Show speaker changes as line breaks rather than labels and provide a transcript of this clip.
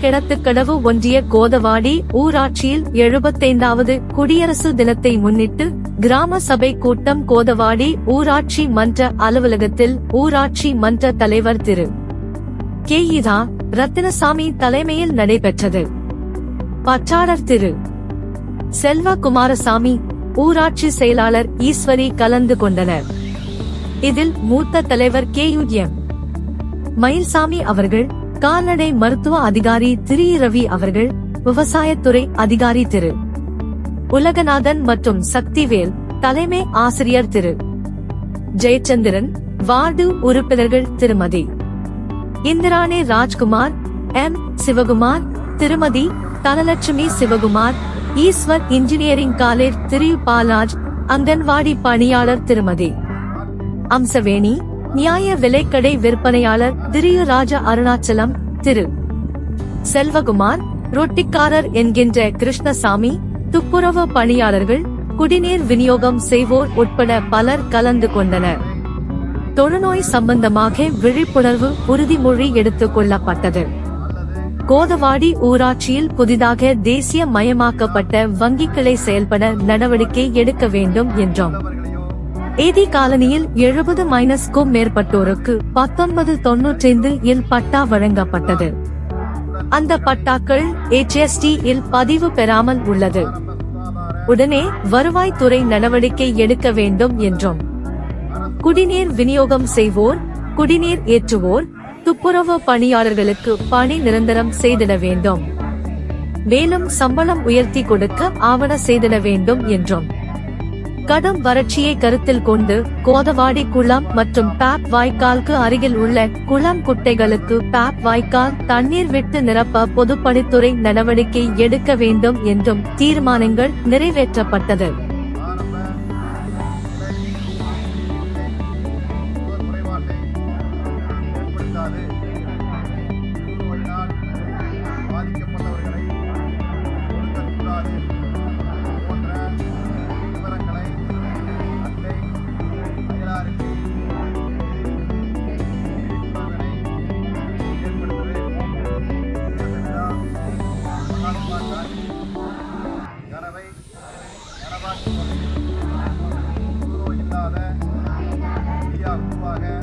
கோவை கிணத்துக்கடவு ஒன்றிய கோதவாடி ஊராட்சியில் எழுபத்தைந்தாவது குடியரசு தினத்தை முன்னிட்டு கிராம சபை கூட்டம் கோதவாடி ஊராட்சி மன்ற அலுவலகத்தில் ஊராட்சி மன்ற தலைவர் திரு. கே. இதா ரத்தினசாமி தலைமையில் நடைபெற்றது. பற்றாளர் திரு. செல்வ குமாரசாமி ஊராட்சி செயலாளர் ஈஸ்வரி கலந்து கொண்டனர். இதில் மூத்த தலைவர் கே. யு. எம். மயில்சாமி அவர்கள் கால்நடை மருத்துவ அதிகாரி திரு ரவி அவர்கள் விவசாயத்துறை அதிகாரி திரு. உலகநாதன் மற்றும் சக்திவேல் தலைமை ஆசிரியர் திரு. ஜெயச்சந்திரன் வார்டு உறுப்பினர்கள் திருமதி. இந்திராணி ராஜ்குமார் எம். சிவகுமார் திருமதி தனலட்சுமி சிவகுமார் ஈஸ்வர் இன்ஜினியரிங் காலேஜ் திரு. பாலாஜ் அங்கன்வாடி பணியாளர் திருமதி. அம்சவேணி நியாய விலைக்கடை விற்பனையாளர் திரியராஜ அருணாச்சலம் திரு. செல்வகுமார் ரொட்டிக்காரர் என்கின்ற கிருஷ்ணசாமி துப்புரவு பணியாளர்கள் குடிநீர் விநியோகம் செய்வோர் உட்பட பலர் கலந்து கொண்டனர். தொழுநோய் சம்பந்தமாக விழிப்புணர்வு உறுதிமொழி எடுத்துக் கொள்ளப்பட்டது. கோதவாடி ஊராட்சியில் புதிதாக தேசிய மயமாக்கப்பட்ட வங்கி செயல்பட நடவடிக்கை எடுக்க வேண்டும் என்றும். ஏதி காலனியில் எழுபது மைனஸ்க்கும் மேற்பட்டோருக்கு பத்தொன்பது தொன்னூற்றைந்து இல் பட்டா வழங்கப்பட்டது. அந்த பட்டாக்கள் HST இல் பதிவு பெறாமல் உள்ளது. உடனே வருவாய்த்துறை நடவடிக்கை எடுக்க வேண்டும் என்றும். குடிநீர் விநியோகம் செய்வோர் குடிநீர் ஏற்றுவோர் துப்புரவு பணியாளர்களுக்கு பணி நிரந்தரம் செய்திட வேண்டும். மேலும் சம்பளம் உயர்த்தி கொடுக்க ஆவண செய்திட வேண்டும் என்றும். கடும் வறட்சியை கருத்தில் கொண்டு கோதவாடி குளம் மற்றும் பேப் வாய்க்கால்க்கு அருகில் உள்ள குளம் குட்டைகளுக்கு பேப் வாய்க்கால் தண்ணீர் விட்டு நிரப்ப பொதுப்பணித்துறை நடவடிக்கை எடுக்க வேண்டும் என்றும் தீர்மானங்கள் நிறைவேற்றப்பட்டது. கனவை நனவாக்கி இல்லாத இந்தியா உருவாக